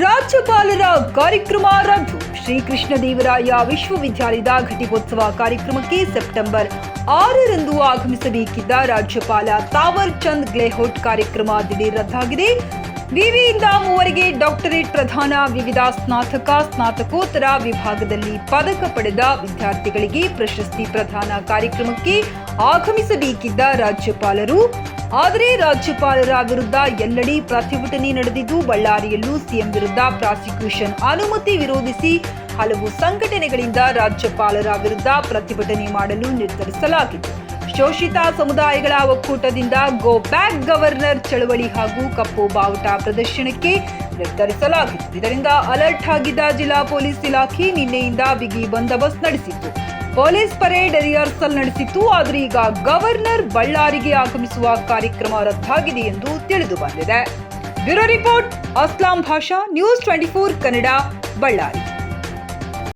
ರಾಜ್ಯಪಾಲರ ಕಾರ್ಯಕ್ರಮ ರದ್ದು. ಶ್ರೀಕೃಷ್ಣ ದೇವರಾಯ ವಿಶ್ವವಿದ್ಯಾಲಯದ ಘಟಿಕೋತ್ಸವ ಕಾರ್ಯಕ್ರಮಕ್ಕೆ ಸೆಪ್ಟೆಂಬರ್ ಆರರಂದು ಆಗಮಿಸಬೇಕಿದ್ದ ರಾಜ್ಯಪಾಲ ತಾವರ್ ಚಂದ್ ಗ್ಲೆಹೋಟ್ ಕಾರ್ಯಕ್ರಮ ದಿಢೀರ್ ರದ್ದಾಗಿದೆ. ವಿವಿಯಿಂದ ಮೂವರಿಗೆ ಡಾಕ್ಟರೇಟ್ ಪ್ರಧಾನ, ವಿವಿಧ ಸ್ನಾತಕ, ಸ್ನಾತಕೋತ್ತರ ವಿಭಾಗದಲ್ಲಿ ಪದಕ ಪಡೆದ ವಿದ್ಯಾರ್ಥಿಗಳಿಗೆ ಪ್ರಶಸ್ತಿ ಪ್ರದಾನ ಕಾರ್ಯಕ್ರಮಕ್ಕೆ ಆಗಮಿಸಬೇಕಿದ್ದ ರಾಜ್ಯಪಾಲರು. ಆದರೆ ರಾಜ್ಯಪಾಲರ ವಿರುದ್ಧ ಎಲ್ಲೆಡೆ ಪ್ರತಿಭಟನೆ ನಡೆದಿದ್ದು, ಬಳ್ಳಾರಿಯಲ್ಲೂ ಸಿಎಂ ವಿರುದ್ಧ ಪ್ರಾಸಿಕ್ಯೂಷನ್ ಅನುಮತಿ ವಿರೋಧಿಸಿ ಹಲವು ಸಂಘಟನೆಗಳಿಂದ ರಾಜ್ಯಪಾಲರ ವಿರುದ್ಧ ಪ್ರತಿಭಟನೆ ಮಾಡಲು ನಿರ್ಧರಿಸಲಾಗಿತ್ತು. ಶೋಷಿತ ಸಮುದಾಯಗಳ ಒಕ್ಕೂಟದಿಂದ ಗೋ ಬ್ಯಾಕ್ ಗವರ್ನರ್ ಚಳವಳಿ ಹಾಗೂ ಕಪ್ಪು ಬಾವುಟ ಪ್ರದರ್ಶನಕ್ಕೆ ನಿರ್ಧರಿಸಲಾಗಿತ್ತು. ಇದರಿಂದ ಅಲರ್ಟ್ ಆಗಿದ್ದ ಜಿಲ್ಲಾ ಪೊಲೀಸ್ ಇಲಾಖೆ ನಿನ್ನೆಯಿಂದ ಬಿಗಿ ಬಂದೋಬಸ್ತ್ ನಡೆಸಿತ್ತು. ಪೊಲೀಸ್ ಪರೇಡ್ ರಿಹರ್ಸಲ್ ನಡೆಸಿತ್ತು, ಆದರೆ ಈಗ ಗವರ್ನರ್ ಬಳ್ಳಾರಿಗೆ ಆಗಮಿಸುವ ಕಾರ್ಯಕ್ರಮ ರದ್ದಾಗಿದೆ ಎಂದು ತಿಳಿದು ಬಂದಿದೆ. Bureau report, Aslam Basha, news twenty four Kannada, Ballari.